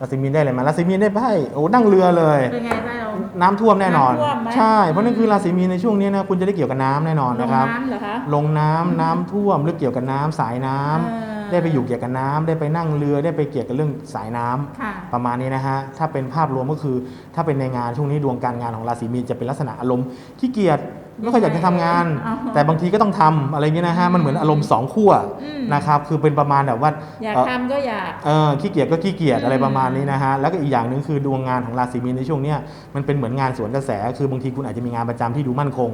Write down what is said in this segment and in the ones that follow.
ราศีมีนได้อะไรมาราศีมีนได้ไพ่โอ้นั่งเรือเลย เป็นไงได้เรา น้ำท่วมแน่นอน น้ำท่วมไหม ใช่ เพราะนั่นคือราศีมีนในช่วงนี้นะคุณจะได้เกี่ยวกับน้ำแน่นอนลงนะครับ น้ำเหรอคะลงน้ำน้ำท่วมหรือเกี่ยวกับน้ำสายน้ำ เออ ได้ไปอยู่เกี่ยวกับน้ำได้ไปนั่งเรือได้ไปเกี่ยวกับเรื่องสายน้ำค่ะประมาณนี้นะฮะถ้าเป็นภาพรวมก็คือ ถ้าเป็นในงานช่วงนี้ดวงการงานของราศีมีนจะเป็นลักษณะอารมณ์ขี้เกียจไม่ค่อยอยากจะทำงานอ๋อแต่บางทีก็ต้องทำอะไรเงี้ยนะฮะมันเหมือนอารมณ์สองขั้วอืมนะครับคือเป็นประมาณแบบว่าอยากเอ่อทำก็อยากเออขี้เกียจก็ขี้เกียจอืมอะไรประมาณนี้นะฮะแล้วก็อีกอย่างหนึ่งคือดวงงานของราศีมีนในช่วงเนี้ยมันเป็นเหมือนงานสวนกระแส คือบางทีคุณอาจจะมีงานประจำที่ดูมั่นคง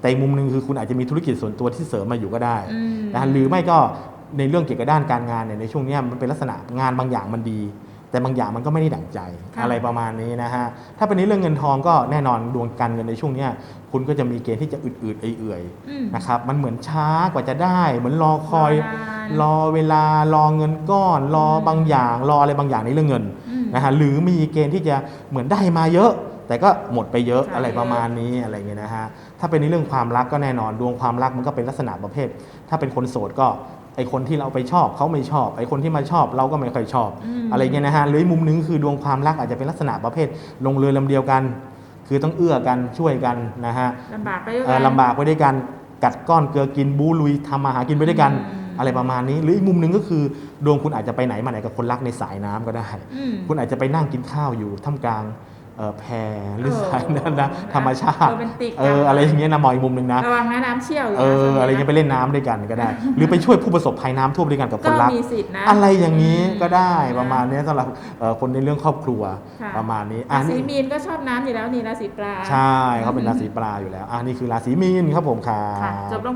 แต่อีกมุมหนึ่งคือคุณอาจจะมีธุรกิจส่วนตัวที่เสริมมาอยู่ก็ได้อืมนะฮะหรือไม่ก็ ในเรื่องเกี่ยวกับด้านการงานเนี่ยในช่วงเนี้ยมันเป็นลักษณะงานบางอย่างมันดี แต่บางอย่างมันก็ไม่ได้ดั่งใจค่ะอะไรประมาณนี้นะฮะถ้าเป็นในเรื่องเงินทองก็แน่นอนดวงการเงินในช่วงเนี้ยคุณก็จะมีเกณฑ์ที่จะอืดๆเอื่อยอืมๆนะครับมันเหมือนช้ากว่าจะได้ เหมือนรอคอยรอนานรอเวลารอเงินก้อน รอบางอย่าง รออะไรบางอย่างในเรื่องเงินอืมนะฮะหรือมีเกณฑ์ที่จะเหมือนได้มาเยอะ แต่ก็หมดไปเยอะใช่อะไรประมาณนี้อะไรเงี้ยนะฮะถ้าเป็นในเรื่องความรักก็แน่นอนดวงความรักมันก็เป็นลักษณะประเภท ถ้าเป็นคนโสดก็ ไอคนที่เราไปชอบเขาไม่ชอบ ไอคนที่มาชอบเราก็ไม่ค่อยชอบอืมอะไรเงี้ยนะฮะหรืออีกมุมหนึงคือดวงความรักอาจจะเป็นลักษณะประเภท ลงเรือลำเดียวกัน คือต้องเอื้อกันช่วยกันนะฮะลำบากไปด้วยเอ่กัอนลำบากไปด้วยกันกัดก้อนเกลือกินบูลุยทำมาหากินไปด้วยกันอืมอะไรประมาณนี้หรืออีกมุมหนึ่งก็คือ ดวงคุณอาจจะไปไหนมาไหนกับคนรักในสายน้ำก็ได้อืมคุณอาจจะไปนั่งกินข้าวอยู่ท่ามกลางเอ่อ แพหรือเออสายนั้นนะธรรมชาติโรแมนติกเอออะไรอย่างเงี้ยนะมองอีกมุมหนึ่งนะระวังนะน้ำเชี่ยวยู่เอนะอช่วงนี้อะไรเงี้ยไปเล่นน้ำด้วยกันก็ได้ หรือไปช่วยผู้ประสบภัยน้ำท่วมด้วยกันกับคก็นรักมีสิทธิ์นะอะไรอย่างนี้ก็ได้อืประมาณนี้สำหรับเอ่อคนในเรื่องครอบครัวค่ะประมาณนี้ราอันศีนี้มีนก็ชอบน้ำอยู่แล้วนี่ราศีปลาใช่เขาเป็นราศีปลาอยู่แล้วอ่านี่คือราศีมีนครับผมค่ะค่ะจบลง